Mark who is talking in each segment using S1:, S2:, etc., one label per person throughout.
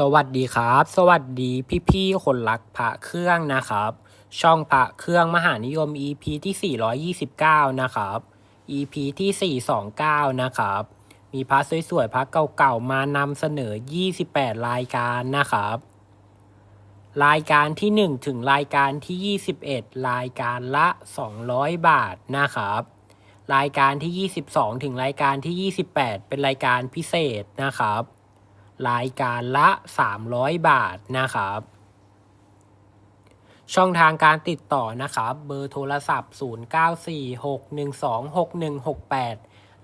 S1: สวัสดีครับ สวัสดีพี่ๆคนรักพระเครื่องนะครับ ช่องพระเครื่องมหานิยม EP ที่ 429 นะครับ EP ที่ 429 นะครับ มีพระสวยๆพระเก่าๆมานำเสนอ 28 รายการนะครับ รายการที่ 1 ถึงรายการที่ 21 รายการละ 200 บาทนะครับ รายการที่ 22 ถึงรายการที่ 28 เป็นรายการพิเศษนะครับ รายการละ 300 บาทนะครับ ช่องทางการติดต่อนะครับ เบอร์โทรศัพท์ 0946126168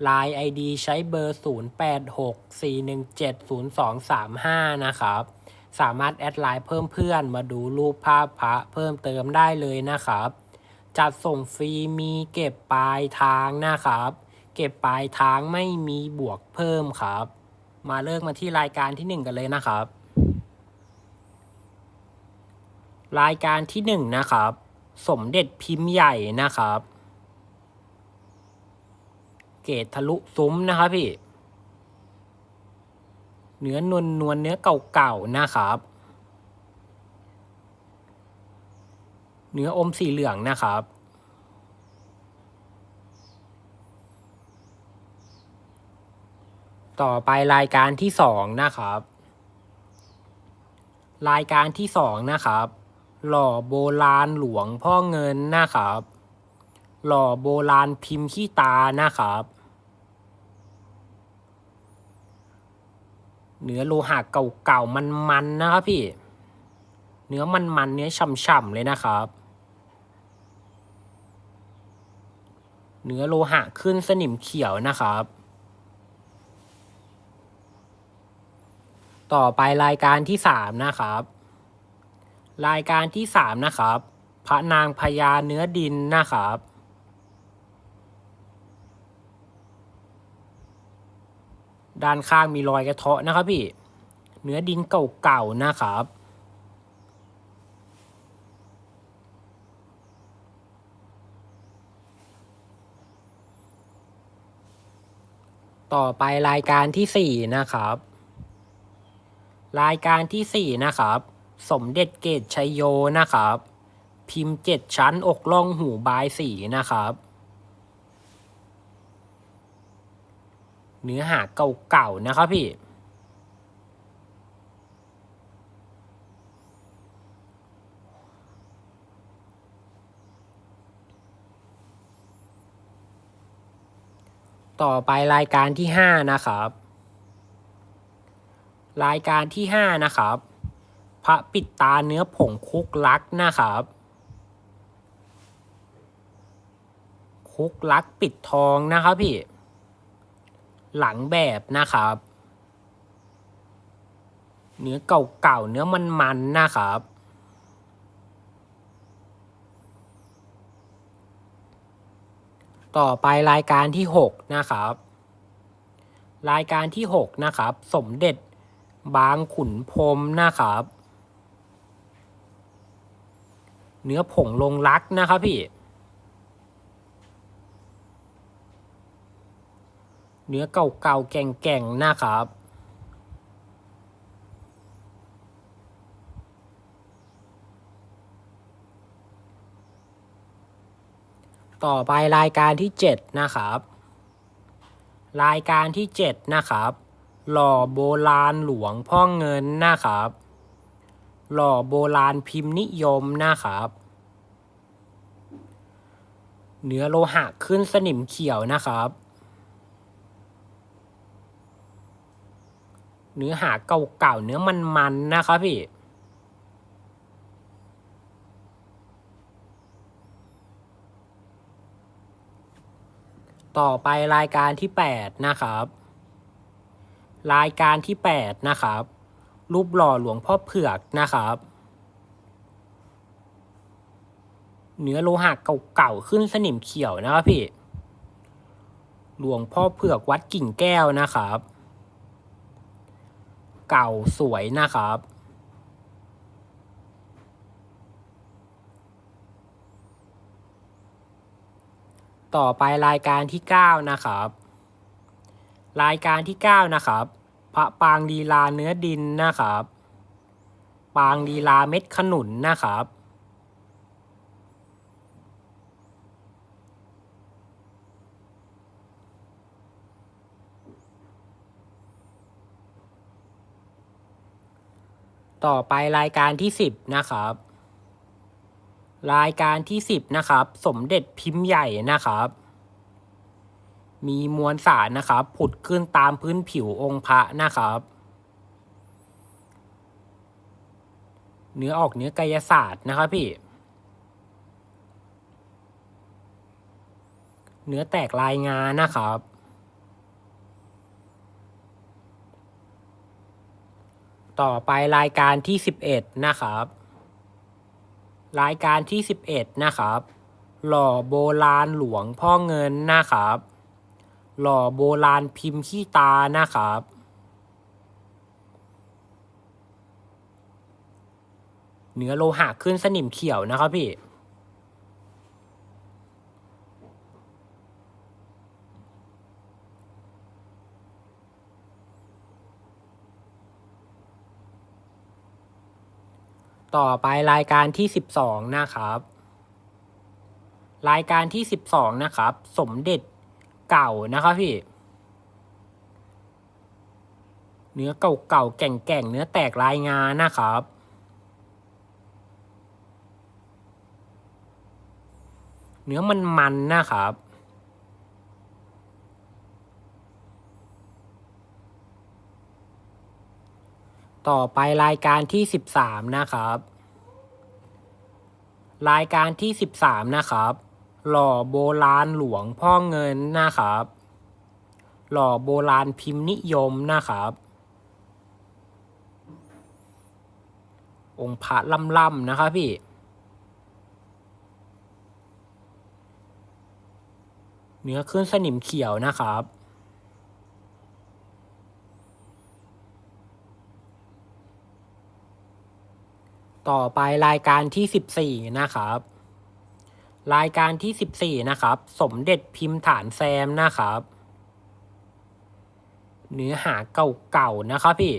S1: Line ID ใช้เบอร์ 0864170235 นะครับ สามารถแอดไลน์เพิ่มเพื่อนมาดูรูปภาพพระเพิ่มเติมได้เลยนะครับ จัดส่งฟรีมีเก็บปลายทางนะครับ เก็บปลายทางไม่มีบวกเพิ่มครับ มาเลิกมาที่รายการที่หนึ่งกันเลยนะครับ รายการที่หนึ่งนะครับ สมเด็จพิมพ์ใหญ่นะครับ เกตทะลุซุ้มนะครับพี่ เนื้อนวลนวลเนื้อเก่าๆนะครับ เนื้ออมสีเหลืองนะครับ ต่อไปรายการที่สองนะครับ รายการที่สองนะครับ หล่อโบราณหลวงพ่อเงินนะครับ หล่อโบราณพิมพ์ขี้ตานะครับ เนื้อโลหะเก่าๆมันๆนะครับพี่ เนื้อมันๆเนื้อฉ่ำๆเลยนะครับเนื้อโลหะขึ้นสนิมเขียวนะครับ ต่อไปรายการที่สามนะครับ รายการที่สามนะครับ พระนางพญาเนื้อดินนะครับด้านข้างมีรอยกระเทาะนะครับพี่ เนื้อดินเก่าๆนะครับ ต่อไปรายการที่สี่นะครับ รายการที่สี่นะครับ สมเด็จเกตชัยโยนะครับ พิมพ์เจ็ดชั้นอกล่องหูบายสีนะครับ เนื้อหาเก่าๆนะครับพี่ ต่อไปรายการที่ห้านะครับ รายการที่ห้านะครับ พระปิดตาเนื้อผงคุกลักนะครับ คุกลักปิดทองนะครับพี่ หลังแบบนะครับ เนื้อเก่าๆเนื้อมันๆนะครับต่อไปรายการที่หกนะครับ รายการที่หกนะครับ สมเด็จ บางขุนพรมนะครับ เนื้อผงลงรักนะครับพี่ เนื้อเก่าๆแก่งๆนะครับต่อไปรายการที่เจ็ดนะครับ รายการที่เจ็ดนะครับ หล่อโบราณหลวงพ่อเงินนะครับ หล่อโบราณพิมพ์นิยมนะครับ เนื้อโลหะขึ้นสนิมเขียวนะครับ เนื้อหาเก่าๆเนื้อมันๆนะครับพี่ต่อไปรายการที่ 8 นะครับ รายการที่ 8 นะครับ รูปหล่อหลวงพ่อเผือกนะครับ เนื้อโลหะเก่าๆขึ้นสนิมเขียวนะครับพี่ หลวงพ่อเผือกวัดกิ่งแก้วนะครับ เก่าสวยนะครับต่อไปรายการที่ 9 นะครับ รายการที่ 9 นะครับ พระปางลีลาเนื้อดินนะครับ ปางลีลาเม็ดขนุนนะครับ ต่อไปรายการที่สิบนะครับ รายการที่สิบนะครับ สมเด็จพิมพ์ใหญ่นะครับ มีมวลสารนะครับผุดขึ้นตามพื้นผิวองค์พระนะครับ เนื้อออกเนื้อกายศาสตร์นะครับพี่ เนื้อแตกลายงานนะครับต่อไปรายการที่สิบเอ็ดนะครับ รายการที่สิบเอ็ดนะครับ หล่อโบราณหลวงพ่อเงินนะครับ หล่อโบราณพิมพ์ขี้ตานะครับ เนื้อโลหะขึ้นสนิมเขียวนะครับพี่ ต่อไปรายการที่สิบสองนะครับ รายการที่สิบสองนะครับ สมเด็จ เก่านะครับพี่ เนื้อเก่าๆแก่งๆเนื้อแตกลายงานนะครับ เนื้อมันมันๆนะครับต่อไปรายการที่สิบสามนะครับ รายการที่สิบสามนะครับ หล่อโบราณหลวงพ่อเงินนะครับ หล่อโบราณพิมพ์นิยมนะครับ องค์พระล่ำๆนะครับพี่เนื้อขึ้นสนิมเขียวนะครับ ต่อไปรายการที่สิบสี่นะครับ รายการที่สิบสี่นะครับ สมเด็จพิมพ์ฐานแซมนะครับ เนื้อหาเก่าๆ นะครับพี่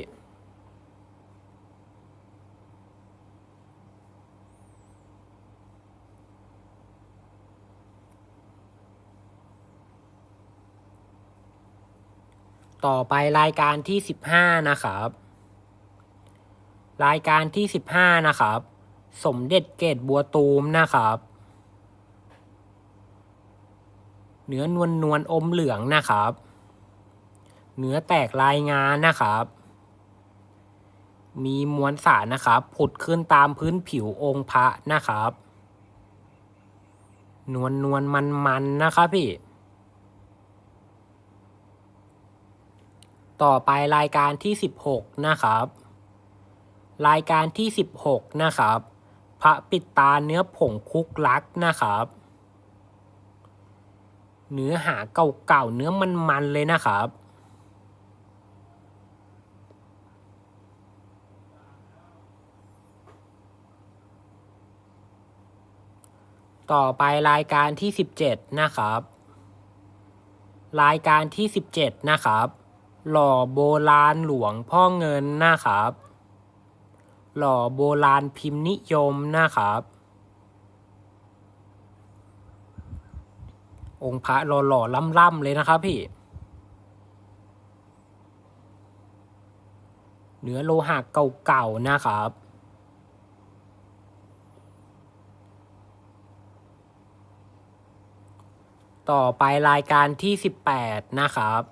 S1: ต่อไปรายการที่สิบห้านะครับ รายการที่สิบห้านะครับ สมเด็จเกตบัวตูมนะครับ เนื้อนวลนวลอมเหลืองนะครับ เนื้อแตกลายงานนะครับ มีมวลสารนะครับ ผุดขึ้นตามพื้นผิวองค์พระนะครับ นวลนวลมันมันนะครับพี่ ต่อไปรายการที่สิบหกนะครับ รายการที่สิบหกนะครับ พระปิดตาเนื้อผงคุกลักนะครับ เนื้อหาเก่าๆเนื้อมันๆเลยนะครับต่อไปรายการที่สิบเจ็ดนะครับ รายการที่สิบเจ็ดนะครับ หล่อโบราณหลวงพ่อเงินนะครับ หล่อโบราณพิมพ์นิยมนะครับ องค์พระหล่อๆล่ำๆเลยนะครับพี่ เนื้อโลหะเก่าๆนะครับต่อไปรายการที่สิบแปดนะครับ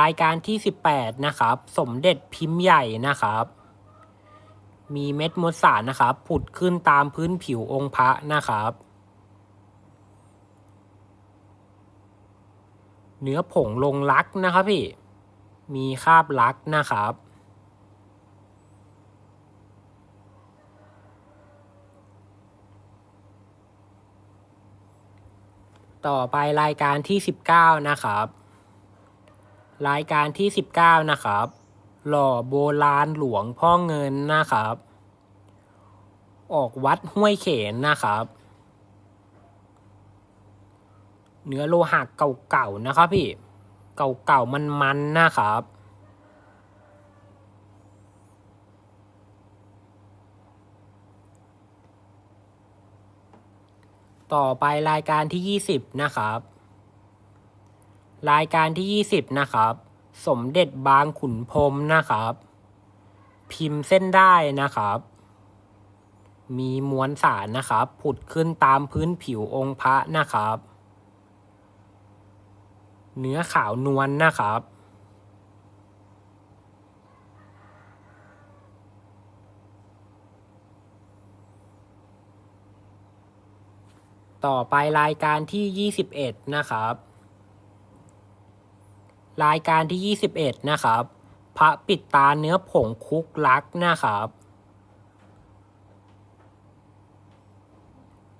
S1: รายการที่สิบแปดนะครับ สมเด็จพิมพ์ใหญ่นะครับ มีเม็ดมวลสารนะครับ ผุดขึ้นตามพื้นผิวองค์พระนะครับ เนื้อผงลงลักนะครับพี่ มีคาบลักนะครับ ต่อไปรายการที่สิบเก้านะครับ รายการที่สิบเก้านะครับ หล่อโบราณหลวงพ่อเงินนะครับ ออกวัดห้วยเขนนะครับ เนื้อโลหะเก่าๆนะครับพี่ เก่าๆมันๆนะครับ ต่อไปรายการที่ 20 นะครับ รายการที่ 20 นะครับ สมเด็จบางขุนพรมนะครับ พิมพ์เส้นได้นะครับมีมวลสารนะครับ ผุดขึ้นตามพื้นผิวองค์พระนะครับ เนื้อขาวนวลนะครับ ต่อไปรายการที่ 21 นะครับ รายการที่ 21 นะครับ พระปิดตาเนื้อผงคุกลักนะครับ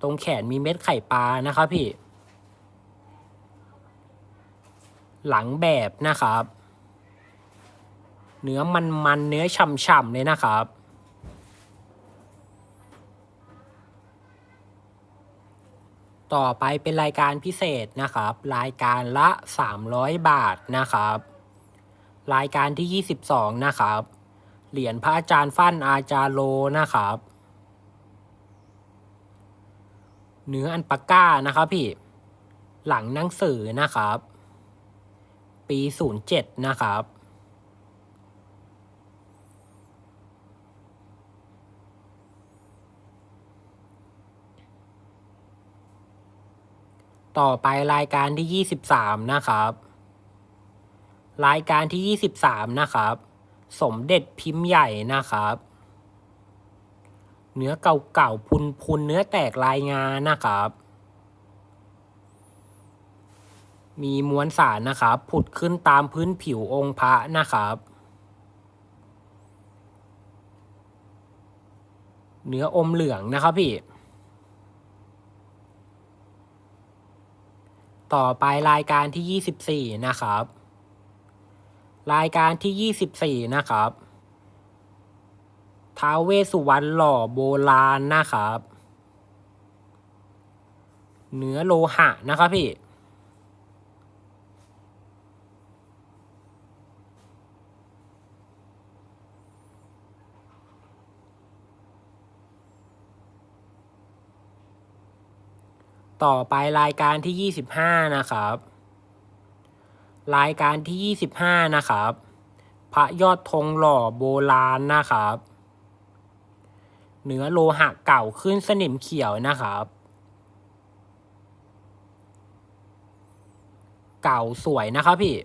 S1: ตรงแขนมีเม็ดไข่ปลานะครับพี่ หลังแบบนะครับ เนื้อมันๆเนื้อฉ่ำๆเลยนะครับ ต่อไปเป็นรายการพิเศษนะครับ รายการละ 300 บาทนะครับ รายการที่ 22 นะครับ เหรียญพระอาจารย์ฟั่นอาจารโลนะครับ เนื้ออันปาก้านะครับพี่หลังหนังสือนะครับ ปี 07 นะครับ ต่อไปรายการที่ 23 นะครับ รายการที่ 23 นะครับ สมเด็จพิมพ์ใหญ่นะครับ เนื้อเก่าๆ พุนๆ เนื้อแตกลายงานนะครับ มีมวลสารนะครับ ผุดขึ้นตามพื้นผิวองค์พระนะครับ เนื้ออมเหลืองนะครับพี่ ต่อไปรายการที่ 24 นะครับ รายการที่ 24 นะครับท้าวเวสสุวรรณหล่อโบราณนะครับ เนื้อโลหะนะครับพี่ ต่อไปรายการที่ 25 นะครับ รายการที่ 25 นะครับ พระยอดธงหล่อโบราณนะครับ เนื้อโลหะเก่าขึ้นสนิมเขียวนะครับ เก่าสวยนะครับพี่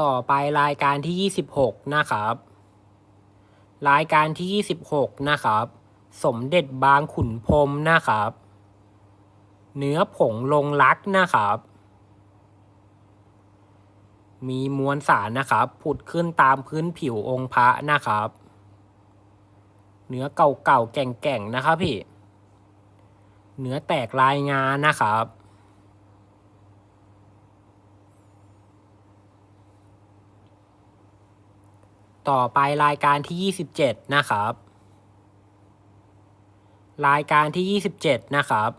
S1: ต่อไปรายการที่ 26 นะครับ รายการที่ 26 นะครับ สมเด็จบางขุนพรมนะครับ เนื้อผงลงรักนะครับ มีมวลสารนะครับผุดขึ้นตามพื้นผิวองค์พระนะครับ เนื้อเก่าๆแก่งๆนะครับพี่ เนื้อแตกลายงานนะครับ ต่อไปรายการที่ 27 นะครับ รายการที่ 27 นะครับ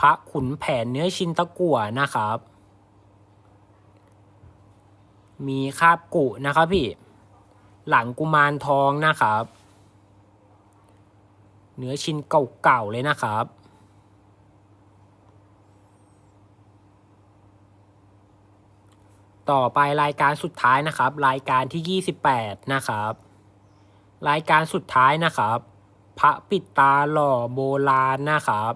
S1: พระขุนแผนเนื้อชินตะกั่วนะครับ มีคาบกุนะครับพี่ หลังกุมารทองนะครับ เนื้อชิ้นเก่าๆเลยนะครับ ต่อไปรายการสุดท้ายนะครับ รายการที่ 28 นะครับ รายการสุดท้ายนะครับ พระปิดตาหล่อโบราณนะครับ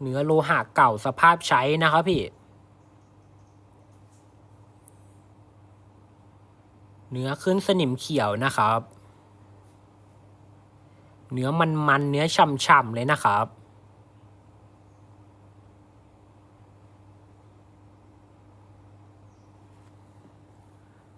S1: เนื้อโลหะเก่าสภาพใช้นะครับพี่ เนื้อขึ้นสนิมเขียวนะครับ เนื้อมันๆเนื้อฉ่ำๆเลยนะครับ